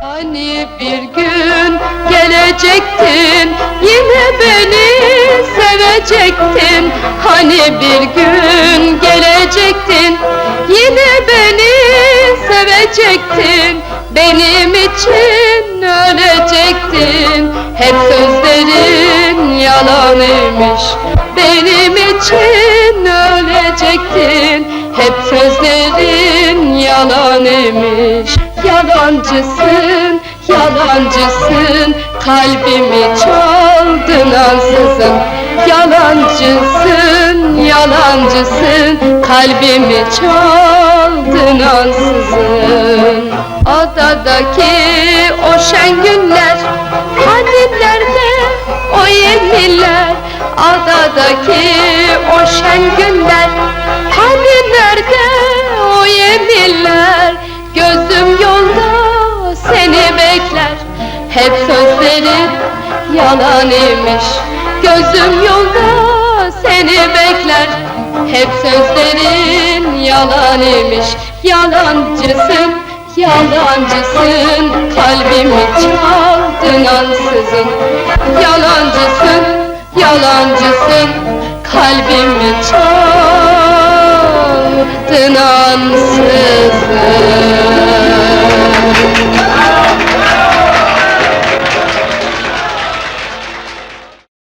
Hani bir gün gelecektin Yine beni sevecektin. Hani bir gün gelecektin Yine beni sevecektin. Benim için ölecektin. Hep sözlerin yalanıymış. Benim için ölecektin. Hep sözlerin yalanıymış Yalancısın, yalancısın Kalbimi çaldın ansızın. Yalancısın, yalancısın Kalbimi çaldın ansızın. Adadaki o şen günler nerede o yeminler Adadaki Hep sözlerin yalan imiş. Gözüm yolda seni bekler. Hep sözlerin yalan imiş. Yalancısın, yalancısın. Kalbimi çaldın ansızın. Yalancısın, yalancısın. Kalbimi çaldın ansızın